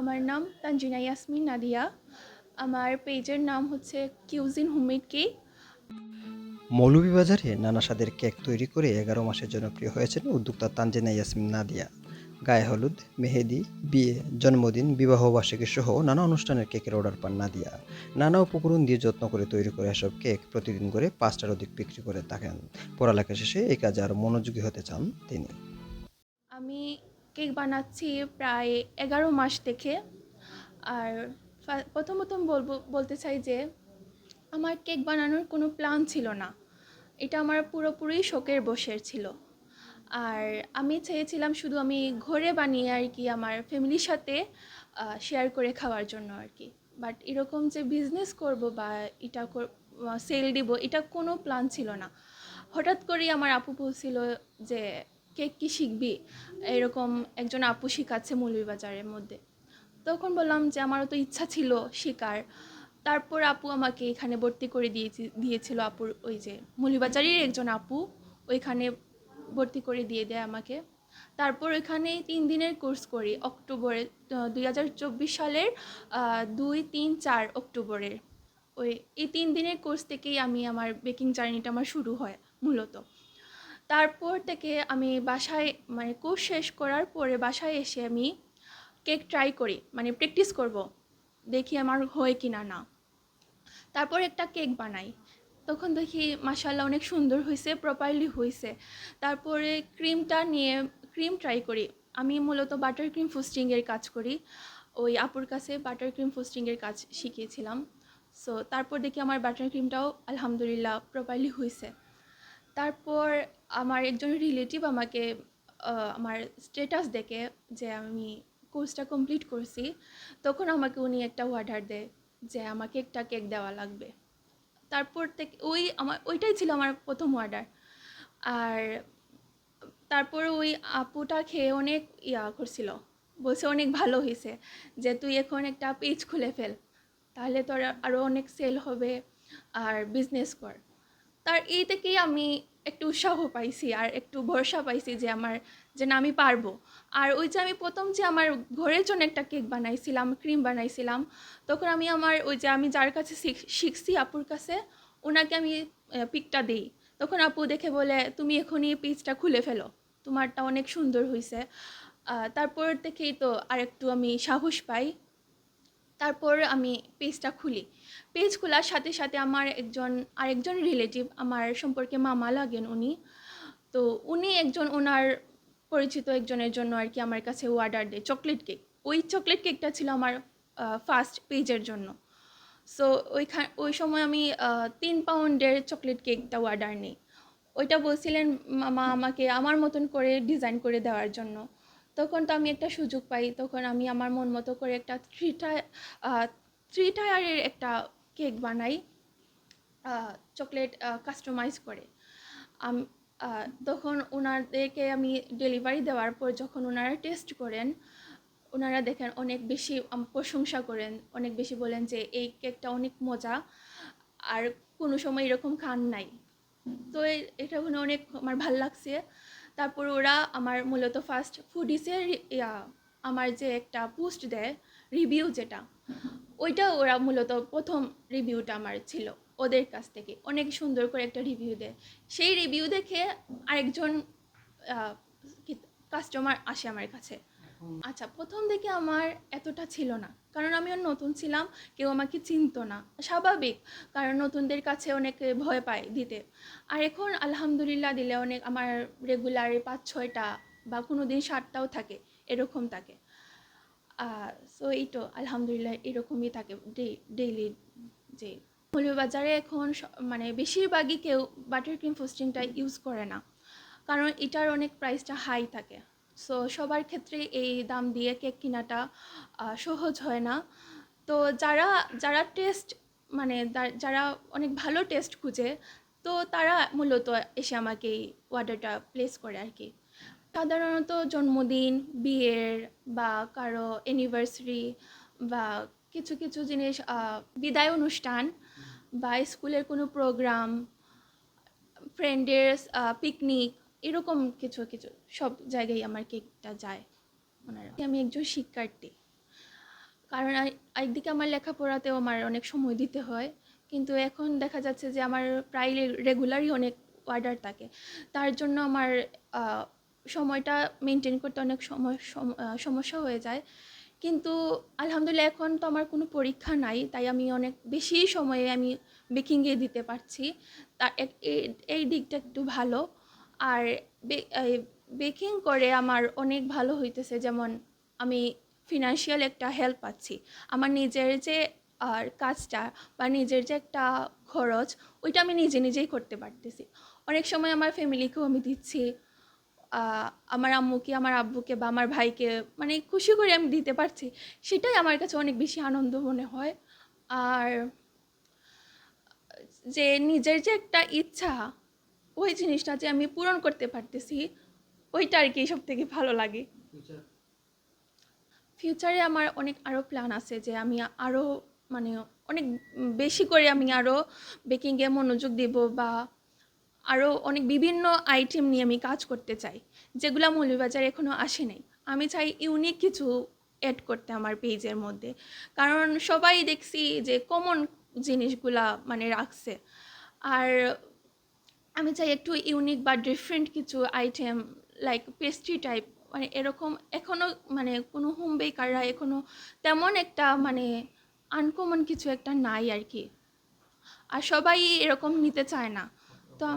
আমার নাম তানজিনা ইয়াসমিন নাদিয়া। আমার পেজের নাম হচ্ছে কিউজিন হুমিড কেক মৌলভীবাজারে নানা স্বাদের কেক তৈরি করে এগারো মাসের জনপ্রিয় হয়েছেন উদ্যোক্তা তানজিনা ইয়াসমিন নাদিয়া। গায়ে হলুদ, মেহেদি, বিয়ে, জন্মদিন, বিবাহ বার্ষিকী সহ নানা অনুষ্ঠানের কেকের অর্ডার পান নাদিয়া। নানা উপকরণ দিয়ে যত্ন করে তৈরি করে এসব কেক প্রতিদিন করে পাঁচটার অধিক বিক্রি করে থাকেন। পড়ালেখা শেষে এই কাজে আরও মনোযোগী হতে চান তিনি। আমি কেক বানাচ্ছি প্রায় এগারো মাস থেকে। আর প্রথম প্রথম বলব, বলতে চাই যে আমার কেক বানানোর কোনো প্ল্যান ছিল না। এটা আমার পুরোপুরি শোকের বসের ছিল। আর আমি চেয়েছিলাম শুধু আমি ঘরে বানিয়ে আর কি আমার ফ্যামিলির সাথে শেয়ার করে খাওয়ার জন্য আর কি। বাট এরকম যে বিজনেস করব বা এটা সেল দিব, এটা কোনো প্ল্যান ছিল না। হঠাৎ করেই আমার আপু বলছিল যে কেক কি শিখবি? এরকম একজন আপু শিখাচ্ছে মৌলভীবাজারের মধ্যে। তখন বললাম যে, আমারও তো ইচ্ছা ছিল শেখার। তারপর আপু আমাকে এখানে ভর্তি করে দিয়েছি, দিয়েছিল আপুর ওই যে মৌলভীবাজারের একজন আপু, ওইখানে ভর্তি করে দিয়ে দেয় আমাকে। তারপর ওইখানেই তিন দিনের কোর্স করি, অক্টোবরে দুই হাজার চব্বিশ সালের দুই, তিন, চার অক্টোবরের। ওই এই তিন দিনের কোর্স থেকেই আমি আমার বেকিং জার্নিটা আমার শুরু হয় মূলত। তারপর থেকে আমি বাসায় মানে কোর্স শেষ করার পরে বাসায় এসে আমি কেক ট্রাই করি মানে প্র্যাকটিস করব, দেখি আমার হয় কি না। না তারপর একটা কেক বানাই। তখন দেখি মাসাল্লাহ অনেক সুন্দর হয়েছে প্রপারলি হয়েছে তারপরে ক্রিমটা নিয়ে ক্রিম ট্রাই করি। আমি মূলত বাটার ক্রিম ফুস্টিংয়ের কাজ করি। ওই আপুর কাছে বাটার ক্রিম ফুস্টিংয়ের কাজ শিখিয়েছিলাম। সো তারপর দেখি আমার বাটার ক্রিমটাও আলহামদুলিল্লাহ প্রপারলি হয়েছে তারপর আমার একজন রিলেটিভ আমাকে আমার স্টেটাস দেখে যে আমি কোর্সটা কমপ্লিট করছি। তখন আমাকে উনি একটা অর্ডার দেয় যে আমাকে একটা কেক দেওয়া লাগবে। তারপর থেকে ওই আমার, ওইটাই ছিল আমার প্রথম অর্ডার আর তারপর ওই আপুটা খেয়ে অনেক ইয়া করছিল। বলছে, অনেক ভালো হয়েছে যে তুই এখন একটা পেজ খুলে ফেল। তাহলে তোর আরও অনেক সেল হবে আর বিজনেস কর। তার এই থেকেই আমি একটু উৎসাহ পাইছি আর একটু ভরসা পাইছি যে আমার, যে না আমি পারব। আর ওই যে আমি প্রথম যে আমার ঘরের জন্য একটা কেক বানাইছিলাম ক্রিম বানাইছিলাম, তখন আমি আমার ওই যে আমি যার কাছে শিখ- শিখছি আপুর কাছে ওনাকে আমি পিকটা দিই। তখন আপু দেখে বলে, তুমি এখনই পেজটা খুলে ফেলো। তোমারটা অনেক সুন্দর হয়েছে তারপর থেকেই তো আরেকটু আমি সাহস পাই। তারপর আমি পেজটা খুলি। পেজ খোলার সাথে সাথে আমার একজন, আরেকজন রিলেটিভ আমার সম্পর্কে মামা লাগেন উনি। তো উনি একজন, ওনার পরিচিত একজনের জন্য আর কি আমার কাছে অর্ডার দেয় চকলেট কেক ওই চকলেট কেকটা ছিল আমার ফার্স্ট পেজের জন্য। সো ওইখান, ওই সময় আমি তিন পাউন্ডের চকলেট কেকটা অর্ডার নিই। ওইটা বলছিলেন, মামা, আমাকে আমার মতন করে ডিজাইন করে দেওয়ার জন্য। তখন তো আমি একটা সুযোগ পাই, তখন আমি আমার মন মতো করে একটা থ্রি টায়ার থ্রি টায়ারের একটা কেক বানাই চকলেট কাস্টমাইজ করে। আম- তখন ওনাদেরকে আমি ডেলিভারি দেওয়ার পর যখন ওনারা টেস্ট করেন ওনারা দেখেন অনেক বেশি প্রশংসা করেন, অনেক বেশি বলেন যে এই কেকটা অনেক মজা, আর কোনো সময় এরকম খান নাই। তো এটা অনেক আমার ভালো লাগছে। তারপর ওরা আমার মূলত ফার্স্ট ফুডিসের আমার যে একটা পোস্ট দেয় রিভিউ যেটা, ওইটা ওরা মূলত প্রথম রিভিউটা আমার ছিল ওদের কাছ থেকে। অনেক সুন্দর করে একটা রিভিউ দেয়। সেই রিভিউ দেখে আরেকজন কাস্টমার আসে আমার কাছে। আচ্ছা প্রথম দিকে আমার এতটা ছিল না। কারণ আমিও নতুন ছিলাম, কেউ আমাকে চিনতো না। স্বাভাবিক, কারণ নতুনদের কাছে অনেকে ভয় পায় দিতে। আর এখন আলহামদুলিল্লাহ দিলে অনেক, আমার রেগুলার পাঁচ, ছয়টা বা কোনো দিন সাতটাও থাকে, এরকম থাকে। সো এই তো, আলহামদুলিল্লাহ এরকমই থাকে ডেইলি যে বাজারে এখন মানে বেশিরভাগই কেউ বাটার ক্রিম ফোস্টিংটা ইউজ করে না। কারণ এটার অনেক প্রাইসটা হাই থাকে। সো সবার ক্ষেত্রে এই দাম দিয়ে কেক কেনাটা সহজ হয় না। তো যারা যারা টেস্ট মানে যারা অনেক ভালো টেস্ট খুঁজে, তো তারা মূলত এসে আমাকে এই অর্ডারটা প্লেস করে আর কি। সাধারণত জন্মদিন, বিয়ের বা কারও অ্যানিভার্সারি বা কিছু কিছু জিনিস বিদায় অনুষ্ঠান বা স্কুলের কোনো প্রোগ্রাম ফ্রেন্ডের পিকনিক এরকম কিছু কিছু, সব জায়গায় আমার কেকটা যায় ওনারা। আমি একজন শিক্ষার্থী। কারণ একদিকে আমার লেখাপড়াতেও আমার অনেক সময় দিতে হয়। কিন্তু এখন দেখা যাচ্ছে যে আমার প্রায় রেগুলারই অনেক অর্ডার থাকে। তার জন্য আমার সময়টা মেনটেন করতে অনেক সময় সমস্যা হয়ে যায়। কিন্তু আলহামদুলিল্লাহ এখন তো আমার কোনো পরীক্ষা নাই। তাই আমি অনেক বেশি সময়ে আমি বেকিংয়ে দিতে পারছি। তা এই দিকটা একটু ভালো। আর বেকিং করে আমার অনেক ভালো হইতেছে। যেমন আমি ফিনান্সিয়াল একটা হেল্প পাচ্ছি। আমার নিজের যে, আর কাজটা বা নিজের যে একটা খরচ, ওইটা আমি নিজে নিজেই করতে পারতেছি। অনেক সময় আমার ফ্যামিলিকেও আমি দিচ্ছি। আমার আম্মুকে, আমার আব্বুকে বা আমার ভাইকে মানে খুশি করে আমি দিতে পারছি। সেটাই আমার কাছে অনেক বেশি আনন্দ মনে হয়। আর যে নিজের যে একটা ইচ্ছা ওই জিনিসটা যে আমি পূরণ করতে পারতেছি ওইটা আর কি সব থেকে ভালো লাগে? ফিউচারে আমার অনেক আরও প্ল্যান আছে যে আমি আরও মানে অনেক বেশি করে আমি আরও বেকিংয়ে মনোযোগ দেব বা আরও অনেক বিভিন্ন আইটেম নিয়ে আমি কাজ করতে চাই যেগুলো মৌলভীবাজার এখনও আসে নাই। আমি চাই ইউনিক কিছু অ্যাড করতে আমার পেজের মধ্যে। কারণ সবাই দেখছি যে কমন জিনিসগুলা মানে রাখছে। আর আমি চাই একটু ইউনিক বা ডিফারেন্ট কিছু আইটেম লাইক পেস্ট্রি টাইপ মানে এরকম এখনও মানে কোনো হোম বেকাররা এখনও তেমন একটা মানে আনকমন কিছু একটা নাই আর কি। আর সবাই এরকম নিতে চায় না। তো